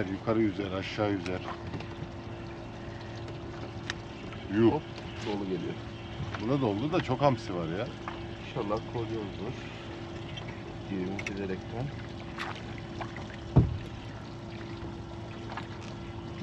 beyler. Yukarı yüzer, aşağı yüzer. Yuh. Hop. Dolu geliyor. Buna doldu da çok hamsi var ya. İnşallah kolyozdur. Yerimiz bilerekten.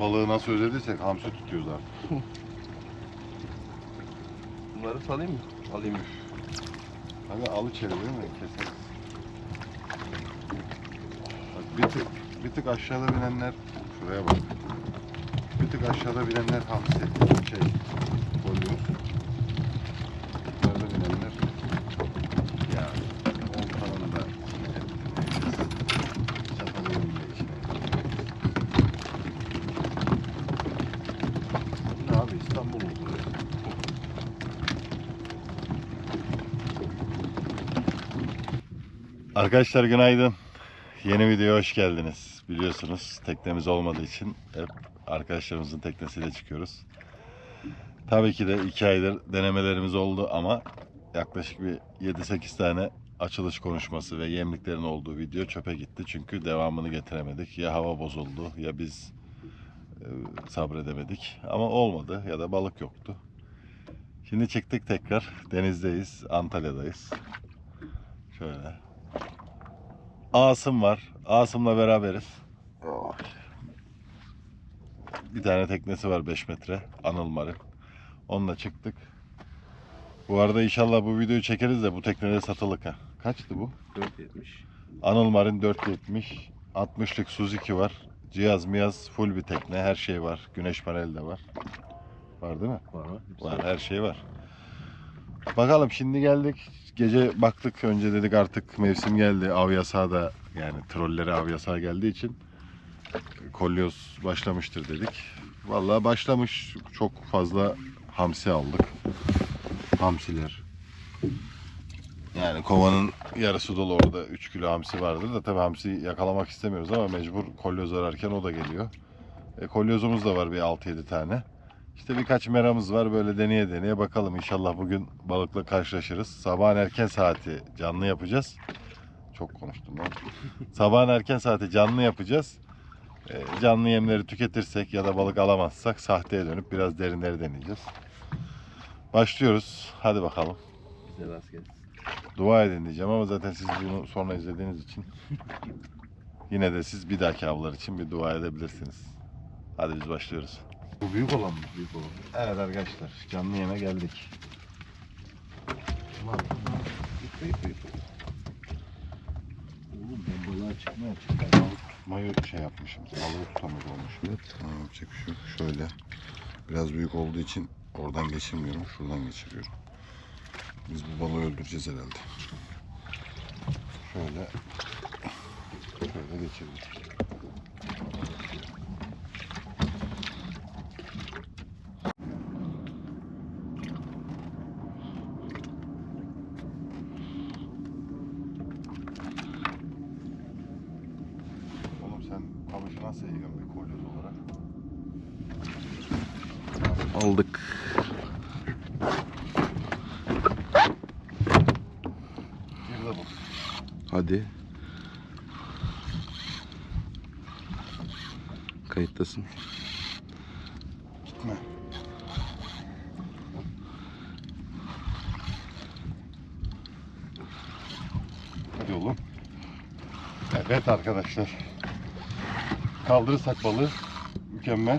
Balığı nasıl özlediysek hamsi tutuyoruz artık. Bunları salayım mı? Alayım. Hani al içeri değil mi? Keseriz. Bak bir tık, bir tık aşağıda binenler, şuraya bak. Bir tık aşağıda binenler hamsi, şey, koyuyor. Yukarıda binenler, ya, on falan da çatal yolunda içine. Ne abi İstanbul oldu. Arkadaşlar günaydın. Yeni videoya hoş geldiniz. Biliyorsunuz teknemiz olmadığı için hep arkadaşlarımızın teknesiyle çıkıyoruz. Tabii ki de 2 aydır denemelerimiz oldu ama yaklaşık bir 7-8 tane açılış konuşması ve yemliklerin olduğu video çöpe gitti. Çünkü devamını getiremedik. Ya hava bozuldu ya biz e, sabredemedik. Ama olmadı ya da balık yoktu. Şimdi çıktık tekrar. Denizdeyiz. Antalya'dayız. Şöyle. Asım var. Asım'la beraberiz. Bir tane teknesi var 5 metre. Anıl Marın. Onunla çıktık. Bu arada inşallah bu videoyu çekeriz de bu teknede satılık ha. Kaçtı bu? 4.70. Anıl Marın 470. 60'lık Suzuki var. Cihaz miyaz full bir tekne. Her şey var. Güneş paneli de var. Var değil mi? Var mı? Var her şey var. Bakalım şimdi geldik. Gece baktık önce dedik artık mevsim geldi. Av yasağı da yani trollere av yasağı geldiği için kolyoz başlamıştır dedik. Vallahi başlamış. Çok fazla hamsi aldık. Hamsiler. Yani kovanın yarısı dolu orada 3 kilo hamsi vardır da tabii hamsi yakalamak istemiyoruz ama mecbur kolyoz ararken o da geliyor. E, kolyozumuz da var bir 6-7 tane. İşte birkaç meramız var böyle deneye deneye bakalım inşallah bugün balıkla karşılaşırız. Sabahın erken saati canlı yapacağız. Çok konuştum lan. Sabahın erken saati canlı yapacağız. Ee, canlı yemleri tüketirsek ya da balık alamazsak sahteye dönüp biraz derinleri deneyeceğiz. Başlıyoruz. Hadi bakalım. Bize rast gelsin. Dua edin diyeceğim ama zaten siz bunu sonra izlediğiniz için yine de siz bir dahaki avlar için bir dua edebilirsiniz. Hadi biz başlıyoruz. Bu büyük olan mı? Büyük olan. Evet arkadaşlar canlı yeme geldik. Yıkı yıkı yıkı. Çıkmaya çıkmaya balık şey yapmışım. Balığı tutamıyor olmuş. Evet. Yapacak bir şey yok. Şöyle biraz büyük olduğu için oradan geçirmiyorum. Şuradan geçiriyorum. Biz bu balığı öldüreceğiz herhalde. Şöyle şöyle geçirdik. Oğlum sen kamışı nasıl yiyorsun bir kolyoz olarak? Aldık. Bir. Hadi. Kayıttasın. Gitme. Hadi oğlum. Evet arkadaşlar. Kaldırırsak balığı mükemmel.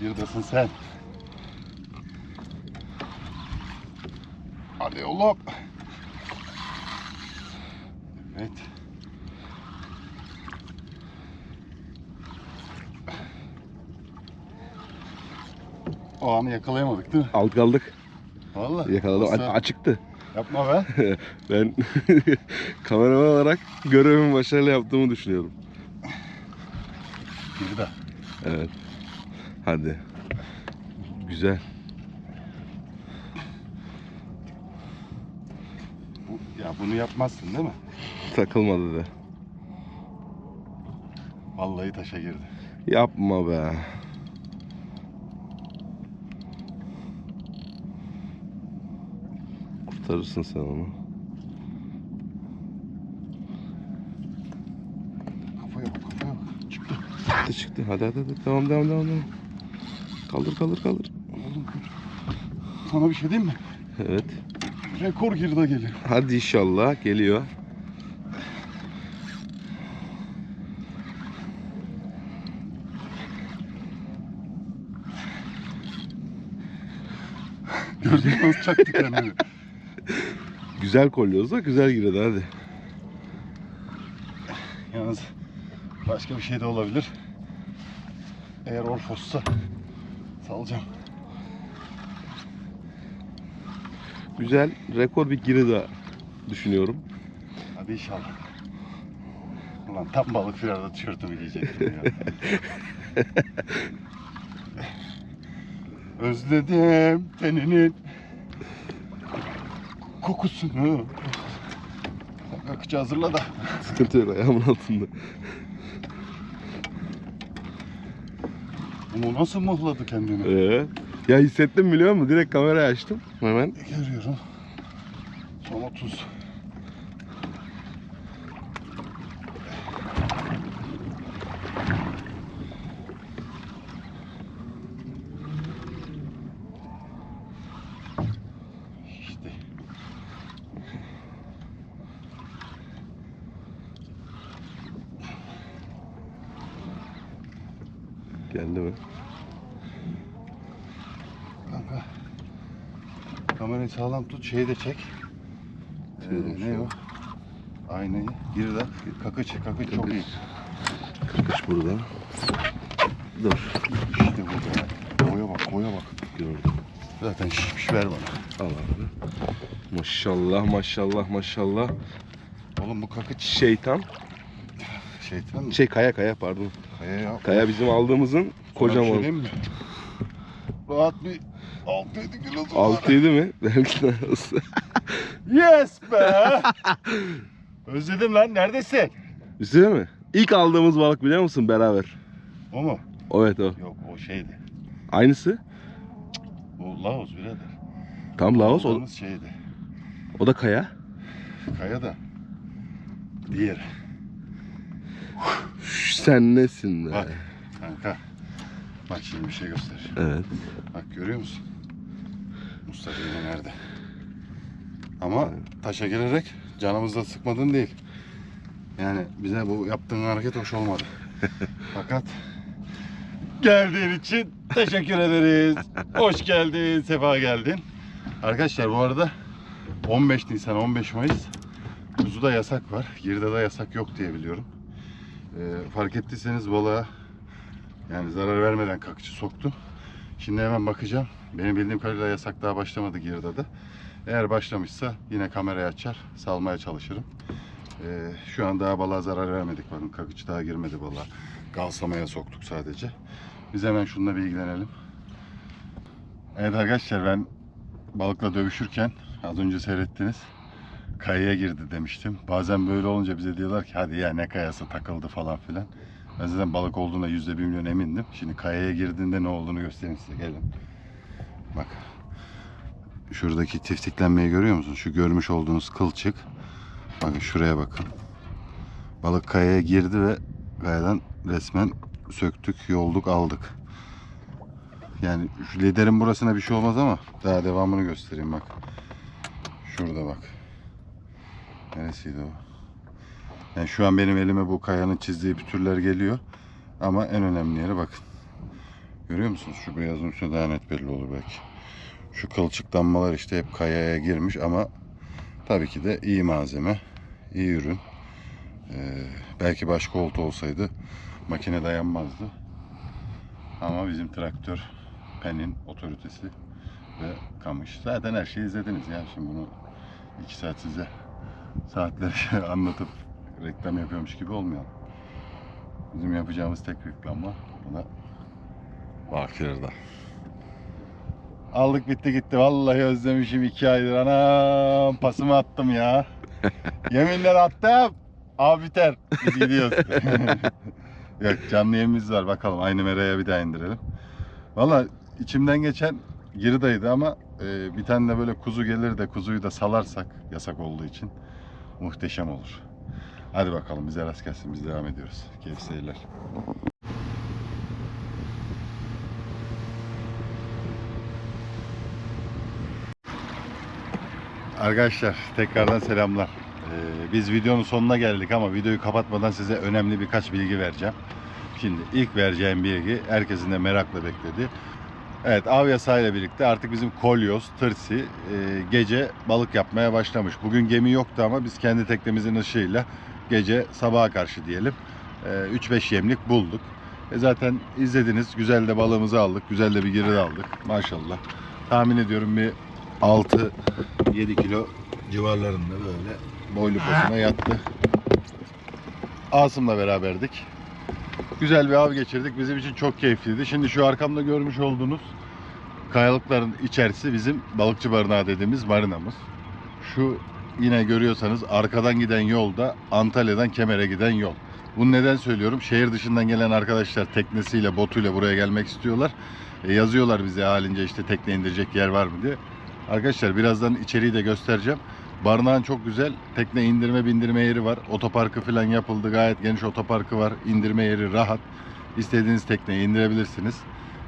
Yırdasın sen. Hadi oğlum. Evet. O anı yakalayamadık değil mi? Alt kaldık. Vallahi. Yakaladım. A- açıktı. Yapma be. Ben kameraman olarak görevimi başarılı yaptığımı düşünüyorum. Bir de. Evet. Hadi. Güzel. Bu, ya bunu yapmazsın değil mi? Takılmadı da. Vallahi taşa girdi. Yapma be. Kurtarırsın sen onu. Kafaya bak kafaya bak. Çıktı. çıktı çıktı. Hadi hadi hadi. Devam devam devam. devam. Kaldır kaldır kaldır. Oğlum, Sana bir şey diyeyim mi? Evet. Rekor girde geliyor. Hadi inşallah geliyor. Gördün mü nasıl çaktı kendini? Güzel kolyoz da güzel girdi hadi. Yalnız başka bir şey de olabilir. Eğer Orfos'sa salacağım. Güzel rekor bir giri daha düşünüyorum. Hadi inşallah. Ulan tam balık firarda tişörtümü giyecektim ya. Özledim teninin kokusunu. Akıcı hazırla da. Sıkıntı yok ayağımın altında. Bunu nasıl mıhladı kendini? Ee, ya hissettim biliyor musun? Direkt kamerayı açtım. Hemen. Görüyorum. Son 30. İşte. Geldi mi? Kanka. Kamerayı sağlam tut, şeyi de çek. Ee, ne o? Aynayı. Gir de. Kakıç, kakıç çok iyi. Kırkış burada. Dur. İşte bu be. Koya bak, koya bak. Gördüm. Zaten şişmiş ver bana. Al abi. Maşallah maşallah maşallah. Oğlum bu kakıç Şeytan. şeytan mı? Şey kaya kaya pardon. Kaya ya. Kaya bizim aldığımızın şey kocaman. Rahat bir 6-7 kilosu var. 6-7 mi? Benimki de olsun. Yes be! Özledim lan, neredesin? Üstüne mi? İlk aldığımız balık biliyor musun beraber? O mu? Evet o. Yok, o şeydi. Aynısı. O Laos birader. Tam Laos o, Aldığımız şeydi. o da kaya. Kaya da. Diğer. Üf, Sen nesin be? Bak. Kanka. Bak şimdi bir şey göster. Evet. Bak görüyor musun? Yine nerede? Ama taşa gelerek canımızda sıkmadın değil. Yani bize bu yaptığın hareket hoş olmadı. Fakat geldiğin için teşekkür ederiz. Hoş geldin, sefa geldin. Arkadaşlar bu arada 15 Nisan, 15 Mayıs Kuzuda yasak var. Girda'da yasak yok diye biliyorum. Ee, fark ettiyseniz balığa yani zarar vermeden kakıcı soktum. Şimdi hemen bakacağım. Benim bildiğim kadarıyla yasak daha başlamadı Girda'da. Eğer başlamışsa yine kamerayı açar, salmaya çalışırım. Ee, şu an daha balığa zarar vermedik. Bakın kakıcı daha girmedi balığa. Galsamaya soktuk sadece. Biz hemen şununla bir ilgilenelim. Evet arkadaşlar ben balıkla dövüşürken az önce seyrettiniz. Kayaya girdi demiştim. Bazen böyle olunca bize diyorlar ki hadi ya ne kayası takıldı falan filan. Ben zaten balık olduğuna yüzde bir milyon emindim. Şimdi kayaya girdiğinde ne olduğunu göstereyim size. Gelin. Bak. Şuradaki tiftiklenmeyi görüyor musun? Şu görmüş olduğunuz kılçık. Bakın şuraya bakın. Balık kayaya girdi ve kayadan resmen söktük, yolduk, aldık. Yani şu liderin burasına bir şey olmaz ama daha devamını göstereyim bak. Şurada bak. Neresiydi o? Yani şu an benim elime bu kayanın çizdiği pütürler geliyor. Ama en önemli yere bakın. Görüyor musunuz? Şu beyazın üstüne daha net belli olur belki. Şu kılçıklanmalar işte hep kayaya girmiş ama tabii ki de iyi malzeme, iyi ürün. Ee, belki başka olta olsaydı makine dayanmazdı. Ama bizim traktör Pen'in otoritesi ve kamış. Zaten her şeyi izlediniz ya. Şimdi bunu iki saat size saatlerce anlatıp reklam yapıyormuş gibi olmayalım. Bizim yapacağımız tek reklam var. Bakır'da. Aldık bitti gitti. Vallahi özlemişim iki aydır. Anam pasımı attım ya. Yeminler attım. Abi biter. Biz gidiyoruz. Yok canlı yemimiz var. Bakalım aynı meraya bir daha indirelim. Valla içimden geçen giridaydı ama e, bir tane de böyle kuzu gelir de kuzuyu da salarsak yasak olduğu için muhteşem olur. Hadi bakalım bize rast gelsin biz devam ediyoruz. Keyif seyirler. Arkadaşlar tekrardan selamlar. Ee, biz videonun sonuna geldik ama videoyu kapatmadan size önemli birkaç bilgi vereceğim. Şimdi ilk vereceğim bilgi herkesin de merakla bekledi. Evet av yasağıyla birlikte artık bizim kolyoz, tırsi e, gece balık yapmaya başlamış. Bugün gemi yoktu ama biz kendi teknemizin ışığıyla gece sabaha karşı diyelim e, 3-5 yemlik bulduk. E zaten izlediniz güzel de balığımızı aldık, güzel de bir giri de aldık maşallah. Tahmin ediyorum bir 6-7 kilo civarlarında böyle boylu posuna yattı. Asım'la beraberdik. Güzel bir av geçirdik. Bizim için çok keyifliydi. Şimdi şu arkamda görmüş olduğunuz kayalıkların içerisi bizim balıkçı barınağı dediğimiz marinamız. Şu yine görüyorsanız arkadan giden yolda Antalya'dan Kemer'e giden yol. Bunu neden söylüyorum? Şehir dışından gelen arkadaşlar teknesiyle, botuyla buraya gelmek istiyorlar. E, yazıyorlar bize halince işte tekne indirecek yer var mı diye. Arkadaşlar birazdan içeriği de göstereceğim. Barınağın çok güzel tekne indirme bindirme yeri var. Otoparkı falan yapıldı. Gayet geniş otoparkı var. İndirme yeri rahat. İstediğiniz tekneyi indirebilirsiniz.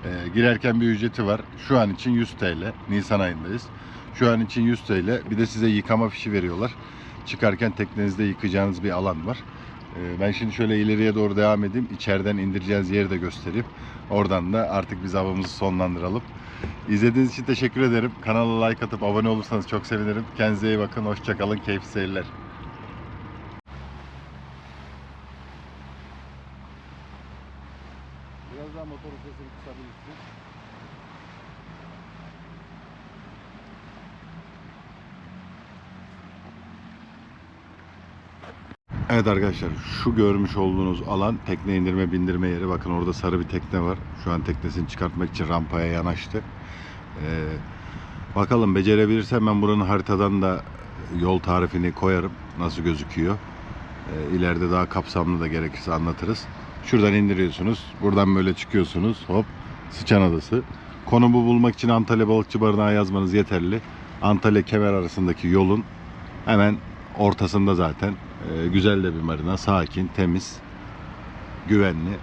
Ee, girerken bir ücreti var. Şu an için 100 TL. Nisan ayındayız. Şu an için 100 TL. Bir de size yıkama fişi veriyorlar. Çıkarken teknenizde yıkayacağınız bir alan var. Ee, ben şimdi şöyle ileriye doğru devam edeyim. İçeriden indireceğiniz yeri de göstereyim. Oradan da artık biz avımızı sonlandıralım. İzlediğiniz için teşekkür ederim. Kanala like atıp abone olursanız çok sevinirim. Kendinize iyi bakın. Hoşçakalın. Keyifli seyirler. Biraz daha motorun sesini kısabilirsin. Evet arkadaşlar şu görmüş olduğunuz alan tekne indirme bindirme yeri. Bakın orada sarı bir tekne var. Şu an teknesini çıkartmak için rampaya yanaştı. Ee, bakalım becerebilirsem ben buranın haritadan da yol tarifini koyarım. Nasıl gözüküyor. Ee, ileride daha kapsamlı da gerekirse anlatırız. Şuradan indiriyorsunuz. Buradan böyle çıkıyorsunuz. Hop. Sıçan Adası. Konumu bulmak için Antalya Balıkçı Barınağı yazmanız yeterli. Antalya Kemer arasındaki yolun hemen ortasında zaten. Ee, güzel de bir marina. Sakin, temiz, güvenli.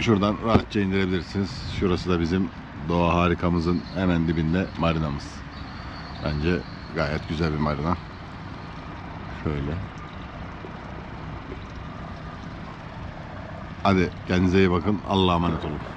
Şuradan rahatça indirebilirsiniz. Şurası da bizim doğa harikamızın hemen dibinde marinamız. Bence gayet güzel bir marina. Şöyle. Hadi kendinize iyi bakın. Allah'a emanet olun.